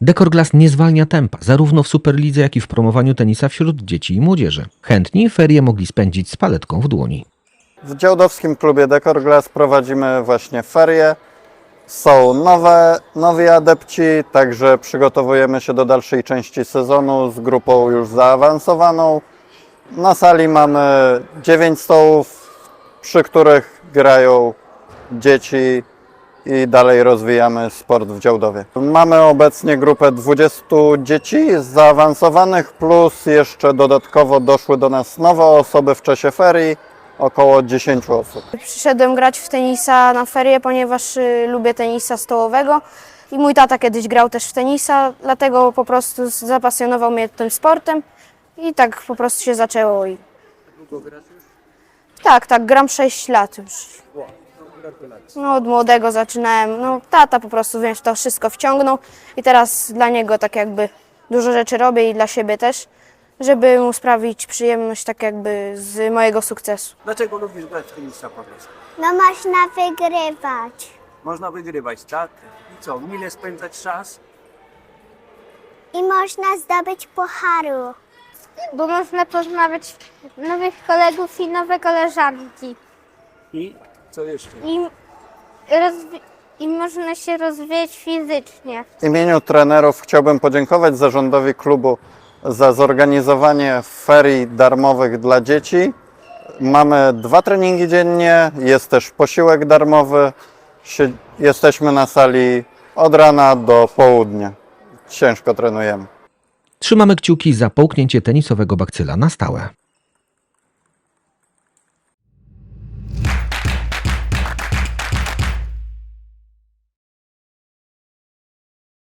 Dekorglas nie zwalnia tempa, zarówno w Superlidze, jak i w promowaniu tenisa wśród dzieci i młodzieży. Chętni ferie mogli spędzić z paletką w dłoni. W działdowskim klubie Decor Glass prowadzimy właśnie ferie. Są nowe, nowi adepci, także przygotowujemy się do dalszej części sezonu z grupą już zaawansowaną. Na sali mamy 9 stołów, przy których grają dzieci i dalej rozwijamy sport w Działdowie. Mamy obecnie grupę 20 dzieci zaawansowanych, plus jeszcze dodatkowo doszły do nas nowe osoby w czasie ferii, około 10 osób. Przyszedłem grać w tenisa na ferie, ponieważ y, lubię tenisa stołowego i mój tata kiedyś grał też w tenisa, dlatego po prostu zapasjonował mnie tym sportem i tak po prostu się zaczęło. I... Tak, tak, gram 6 lat już. No, od młodego zaczynałem. No, tata po prostu wiesz, to wszystko wciągnął i teraz dla niego tak jakby dużo rzeczy robię i dla siebie też, żeby mu sprawić przyjemność tak jakby z mojego sukcesu. Dlaczego lubisz grać w tenisa powiedz? No można wygrywać. Można wygrywać, tak? I co, mile spędzać czas? I można zdobyć pucharu. bo można poznawać nowych kolegów i nowe koleżanki. I co jeszcze? I, rozwi- i można się rozwijać fizycznie. W imieniu trenerów chciałbym podziękować zarządowi klubu za zorganizowanie ferii darmowych dla dzieci. Mamy dwa treningi dziennie, jest też posiłek darmowy. Sie- Jesteśmy na sali od rana do południa. Ciężko trenujemy. Trzymamy kciuki za połknięcie tenisowego bakcyla na stałe.